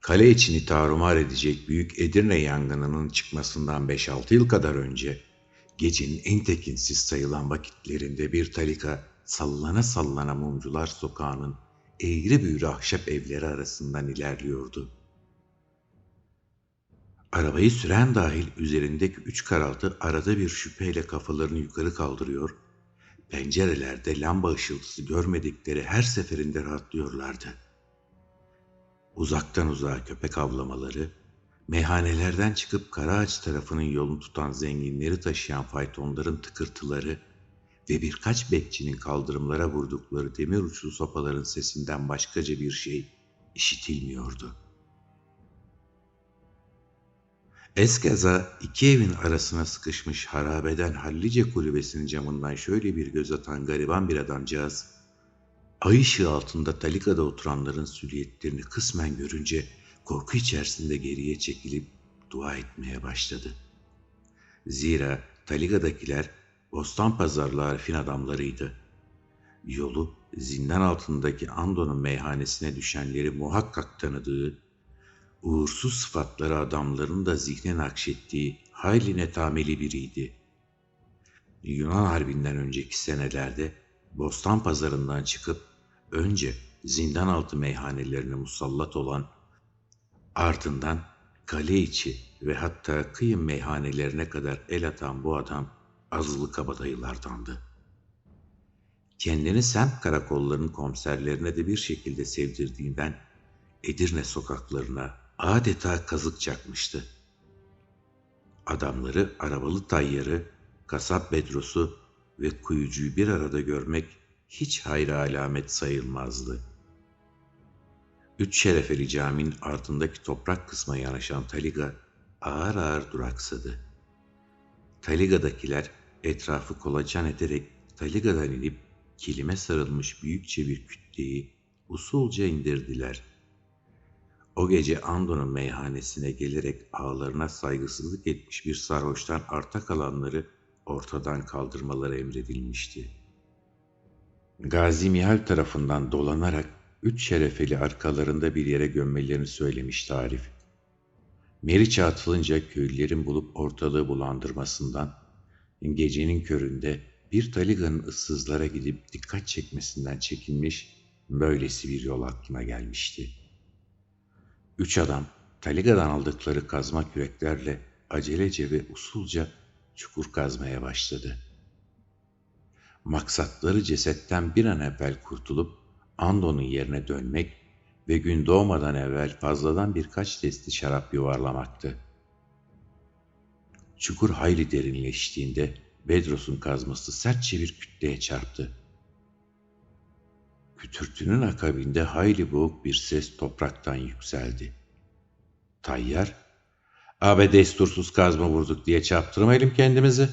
kale içini tarumar edecek büyük Edirne yangınının çıkmasından 5-6 yıl kadar önce, gecenin en tekinsiz sayılan vakitlerinde bir talika sallana sallana mumcular sokağının eğri büğrü ahşap evleri arasından ilerliyordu. Arabayı süren dahil üzerindeki üç karaltı arada bir şüpheyle kafalarını yukarı kaldırıyor, pencerelerde lamba ışıltısı görmedikleri her seferinde rahatlıyorlardı. Uzaktan uzağa köpek avlamaları, meyhanelerden çıkıp Karaağaç tarafının yolunu tutan zenginleri taşıyan faytonların tıkırtıları ve birkaç bekçinin kaldırımlara vurdukları demir uçlu sopaların sesinden başkaca bir şey işitilmiyordu. Eskeza iki evin arasına sıkışmış harabeden Hallice kulübesinin camından şöyle bir göz atan gariban bir adamcağız, ay ışığı altında talikada oturanların süliyetlerini kısmen görünce korku içerisinde geriye çekilip dua etmeye başladı. Zira taligadakiler Bostan pazarlı Arif'in adamlarıydı. Yolu zindan altındaki Ando'nun meyhanesine düşenleri muhakkak tanıdığı, uğursuz sıfatları adamların da zihne nakşettiği hayli netameli biriydi. Yunan Harbi'nden önceki senelerde Bostan pazarından çıkıp önce zindan altı meyhanelerine musallat olan, ardından kale içi ve hatta kıyım meyhanelerine kadar el atan bu adam azılı kabadayılardandı. Kendini semt karakollarının komiserlerine de bir şekilde sevdirdiğinden Edirne sokaklarına adeta kazık çakmıştı. Adamları arabalı tayyarı, kasap bedrosu ve kuyucuyu bir arada görmek hiç hayra alamet sayılmazdı. Üç şerefeli caminin ardındaki toprak kısma yanaşan Taliga ağır ağır duraksadı. Taliga'dakiler etrafı kolaçan ederek Taliga'dan inip kilime sarılmış büyükçe bir kütleyi usulca indirdiler. O gece Ando'nun meyhanesine gelerek ağlarına saygısızlık etmiş bir sarhoştan arta kalanları ortadan kaldırmaları emredilmişti. Gazi Mihal tarafından dolanarak üç şerefeli arkalarında bir yere gömmelerini söylemişti Arif. Meriç'e atılınca köylülerin bulup ortalığı bulandırmasından, gecenin köründe bir taliganın ıssızlara gidip dikkat çekmesinden çekinmiş, böylesi bir yol aklına gelmişti. Üç adam taligadan aldıkları kazma küreklerle acelece ve usulca çukur kazmaya başladı. Maksatları cesetten bir an evvel kurtulup Ando'nun yerine dönmek ve gün doğmadan evvel fazladan birkaç testi şarap yuvarlamaktı. Çukur hayli derinleştiğinde Bedros'un kazması sertçe bir kütleye çarptı. Kütürtünün akabinde hayli boğuk bir ses topraktan yükseldi. Tayyar, ''Abi destursuz kazma vurduk diye çarptırmayalım kendimizi.''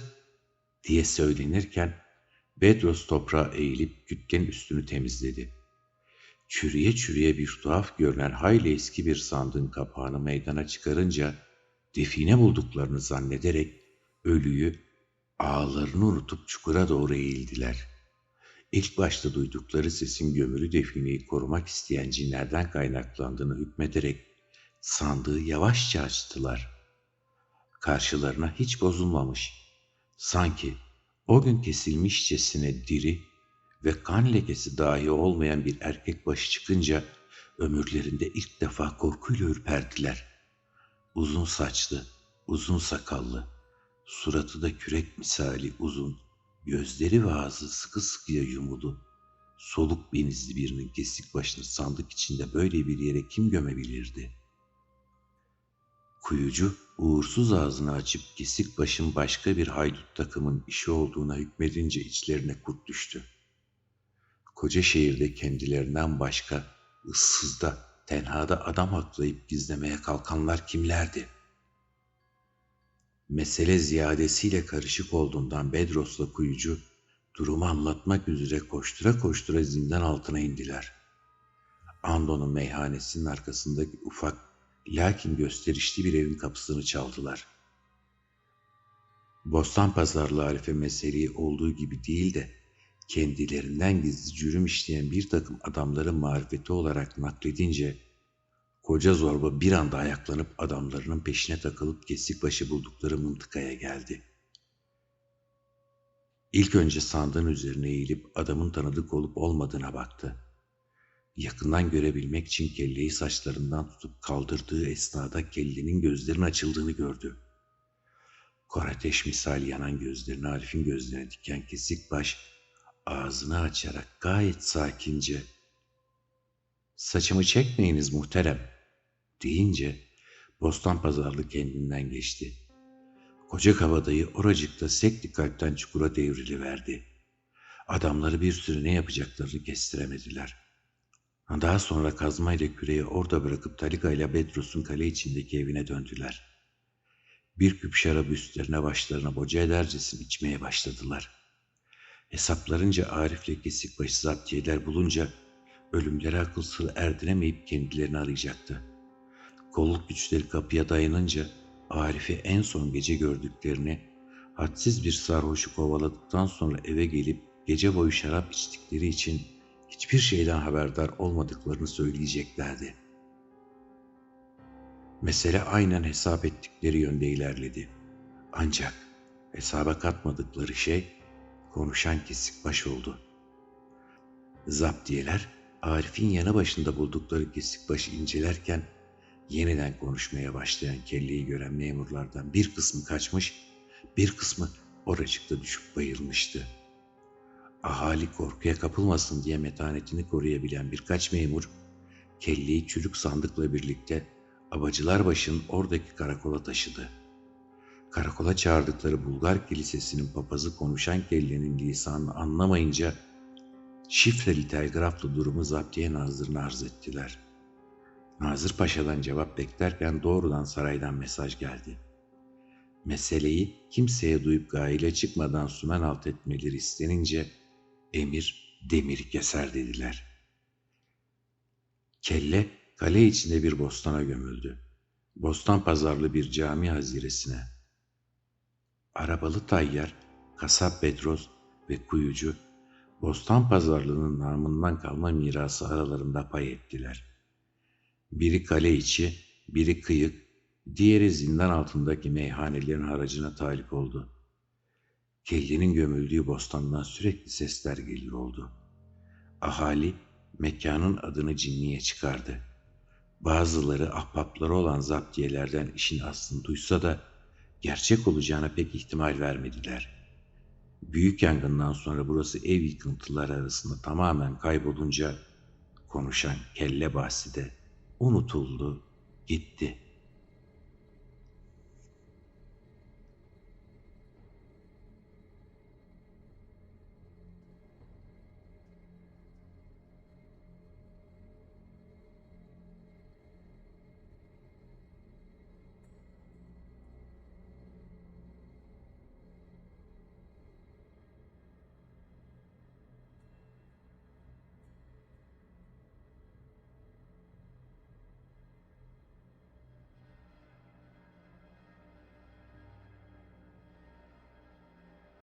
diye söylenirken Bedros toprağa eğilip kütlenin üstünü temizledi. Çürüye çürüye bir tuhaf görünen hayli eski bir sandığın kapağını meydana çıkarınca define bulduklarını zannederek ölüyü ağlarını unutup çukura doğru eğildiler. İlk başta duydukları sesin gömülü defineyi korumak isteyen cinlerden kaynaklandığını hükmederek sandığı yavaşça açtılar. Karşılarına hiç bozulmamış, sanki o gün kesilmişçesine diri ve kan lekesi dahi olmayan bir erkek başı çıkınca ömürlerinde ilk defa korkuyla ürperdiler. Uzun saçlı, uzun sakallı, suratı da kürek misali uzun, gözleri ve ağzı sıkı sıkıya yumulu, soluk benizli birinin kesik başını sandık içinde böyle bir yere kim gömebilirdi? Kuyucu uğursuz ağzını açıp kesik başın başka bir haydut takımın işi olduğuna hükmedince içlerine kurt düştü. Koca şehirde kendilerinden başka ıssızda, tenhada adam haklayıp gizlemeye kalkanlar kimlerdi? Mesele ziyadesiyle karışık olduğundan Bedros'la kuyucu durumu anlatmak üzere koştura koştura zindan altına indiler. Ando'nun meyhanesinin arkasındaki ufak lakin gösterişli bir evin kapısını çaldılar. Bostan pazarlı Arife meseleyi olduğu gibi değil de kendilerinden gizli cürüm işleyen bir takım adamların marifeti olarak nakledince Koca zorba bir anda ayaklanıp adamlarının peşine takılıp kesik başı buldukları mıntıkaya geldi. İlk önce sandığın üzerine eğilip adamın tanıdık olup olmadığına baktı. Yakından görebilmek için kelleyi saçlarından tutup kaldırdığı esnada kellenin gözlerinin açıldığını gördü. Kor ateş misali yanan gözlerini Arif'in gözlerine diken kesik baş ağzını açarak gayet sakince ''Saçımı çekmeyiniz muhterem'' deyince bostan pazarlı kendinden geçti. Koca kabadayı oracıkta sekli kalpten çukura devriliverdi. Adamları bir süre ne yapacaklarını kestiremediler. Daha sonra kazmayla küreyi orada bırakıp Talika ile Bedros'un kale içindeki evine döndüler. Bir küp şarap üstlerine başlarına boca edercesine içmeye başladılar. Hesaplarınca Arif'le kesik başı zaptiyeler bulunca ölümlere akıl sır erdiremeyip kendilerini arayacaktı. Kolluk güçleri kapıya dayanınca Arif'i en son gece gördüklerini, hadsiz bir sarhoşu kovaladıktan sonra eve gelip gece boyu şarap içtikleri için hiçbir şeyden haberdar olmadıklarını söyleyeceklerdi. Mesele aynen hesap ettikleri yönde ilerledi. Ancak hesaba katmadıkları şey konuşan kesik baş oldu. Zaptiyeler Arif'in yanı başında buldukları kesik başı incelerken yeniden konuşmaya başlayan kelleyi gören memurlardan bir kısmı kaçmış, bir kısmı oracıkta düşüp bayılmıştı. Ahali korkuya kapılmasın diye metanetini koruyabilen birkaç memur, kelleyi çürük sandıkla birlikte Abacılar başın oradaki karakola taşıdı. Karakola çağırdıkları Bulgar kilisesinin papazı konuşan kellenin lisanını anlamayınca şifreli telgraflı durumu zaptiye nazırına arz ettiler. Nazır Paşa'dan cevap beklerken doğrudan saraydan mesaj geldi. Meseleyi kimseye duyup gaile çıkmadan sumen alt etmeleri istenince emir demiri keser dediler. Kelle kale içinde bir bostana gömüldü. Bostan pazarlı bir cami haziresine. Arabalı tayyar, kasap Bedros ve kuyucu, bostan pazarlığının namından kalma mirası aralarında pay ettiler. Biri kale içi, biri kıyık, diğeri zindan altındaki meyhanelerin haracına talip oldu. Kelli'nin gömüldüğü bostandan sürekli sesler gelir oldu. Ahali mekanın adını cinniye çıkardı. Bazıları ahbapları olan zaptiyelerden işin aslını duysa da gerçek olacağına pek ihtimal vermediler. Büyük yangından sonra burası ev yıkıntıları arasında tamamen kaybolunca konuşan kelle bahsi de unutuldu, gitti.''